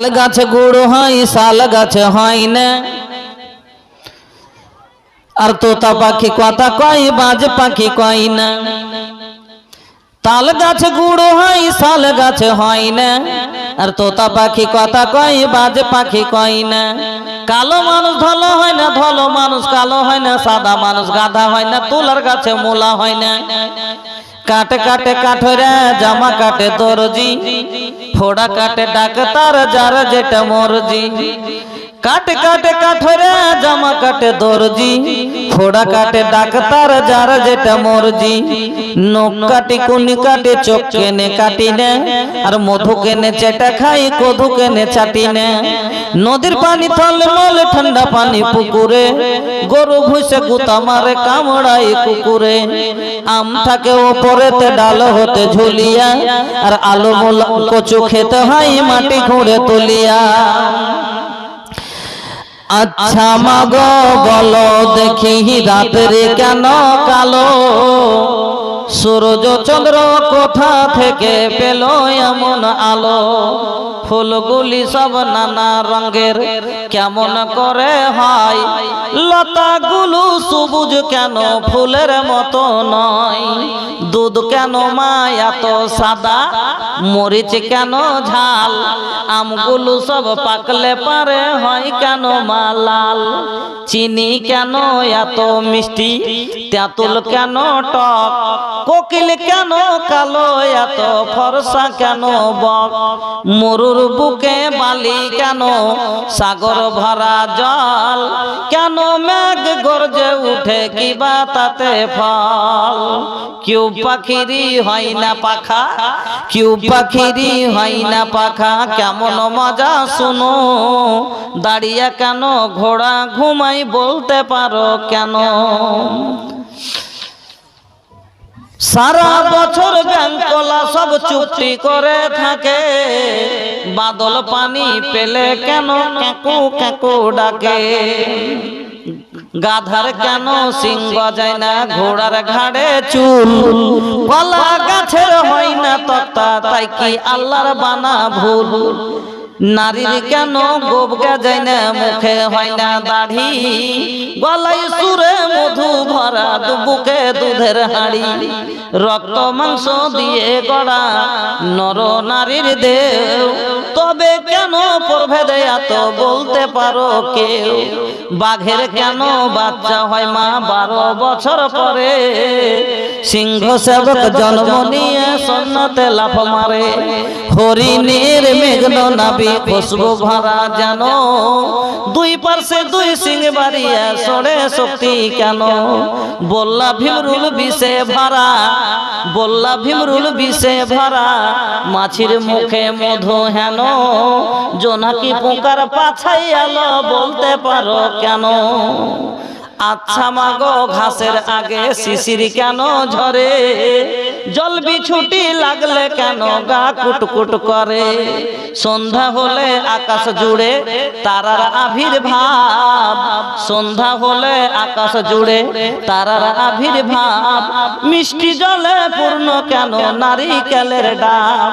তাল গাছে গুড় হয় শাল গাছে হয় না। আর তোতা পাখি কথা কয়, বাজ পাখি কয় না। তাল গাছে গুড় হয় শাল গাছে হয় না। আর তোতা পাখি কথা কয়, বাজ পাখি কয় না। কালো মানুষ ধলো হয় না, ধলো মানুষ কালো হয় না, সাদা মানুষ গাধা হয় না, তুলার গাছে মোলা হয় না। কাটে কাটে কাঠরে জামা কাটে দরজি ফোড়া কাটে ডাক্তার যার যেটা মরজি। কাটে কাটে কাঠরে জামা কাটে দরজি ফোড়া কাটে ডাক্তার যার যেটা মরজি। নখ কাটি কুনি কাটে, চোখ কেনে কাটি নে, আর মধু কেনে চেটা খাই, কধু কেনে চাটি নে। নদীর পানি থলে মলে, ঠান্ডা পানি পুকুরে। গরু ভুষে গুতা মারে কামড়াই কুকুরে। আম থাকে ওপরেতে, ডাল হতে ঝুলিয়া, আর আলু কচু খেতে হয়, মাটি খুঁড়ে তুলিয়া। আচ্ছা মাগো বলো দেখি রাত্রে কেন কালো? সূরজ চন্দ্র কোথা থেকে পেল এমন আলো? ফুলগুলি সব নানা রঙের। কেমন করে হয়? লতাগুলো সবুজ কেন? ফুলের মতো নয়। দুধ কেন মা এত সাদা? মরিচ কেন ঝাল? আমগুলো সব পাকলে পারে হয় কেন মা লাল? চিনি কেন এত মিষ্টি? তেঁতুল কেন টক? কোকিল কেন কালো, এত ফরসা কেন বক মরুর বুকে বালি কেন? সাগর ভরা জল কেন? মেঘ গর্জে উঠে কিবা তাতে ফল? কেউ পাখিরি হয় না পাখা, কেউ পাখিরি হয় না পাখা, কেমন মজা শুনো? দাঁড়িয়ে কেন ঘোড়া ঘুমাই বলতে পারো কেন? সারা বছর ব্যাংকলা সব চুক্তি করে থাকে। বাদল পানি পেলে কেন কাকু কাকু ডাকে? গাধার কেন সিং যায় না? ঘোড়ার ঘাড়ে চুল। কলা গাছের হয় না তক্তা তাই কি আল্লাহর বানা ভুল? নারীর কেন গোপ গাজায় না মুখে? হয় না দাড়ি। গলায় সুরে মধু ভরা বুকে দুধের হাড়ি। রক্ত মাংস দিয়ে গড়া নর নারীর দেহ তবে কেন প্রভেদে এত বলতে পারো কেউ? বাঘের কেন বাচ্চা হয় মা বারো বছর পরে? সিংহ সেবক জন্ম নিয়ে সন্ন্যতে লাফ মারে। হরিণের মেঘন নাবি খুশবু ভরা জানো দুই পার্শ্বে দুই সিং বাড়িয়া সরে শক্তি কেন? বললা ভীমরুল বিষে ভরা বললা ভীমরুল বিষে ভরা মাছির মুখে মধু হেন। জোনাকি পোকার পাছাই আলো বলতে পারো কেন? আচ্ছা মাগো, ঘাসের আগে শিশির কেন ঝরে? জল বিছুটি লাগলে কেন গা কুটকুট করে? সন্ধ্যা হলে আকাশ জুড়ে তারার আবির্ভাব। সন্ধ্যা হলে আকাশ জুড়ে তারার আবির্ভাব। মিষ্টি জলে পূর্ণ কেন নারিকেলের ডাব?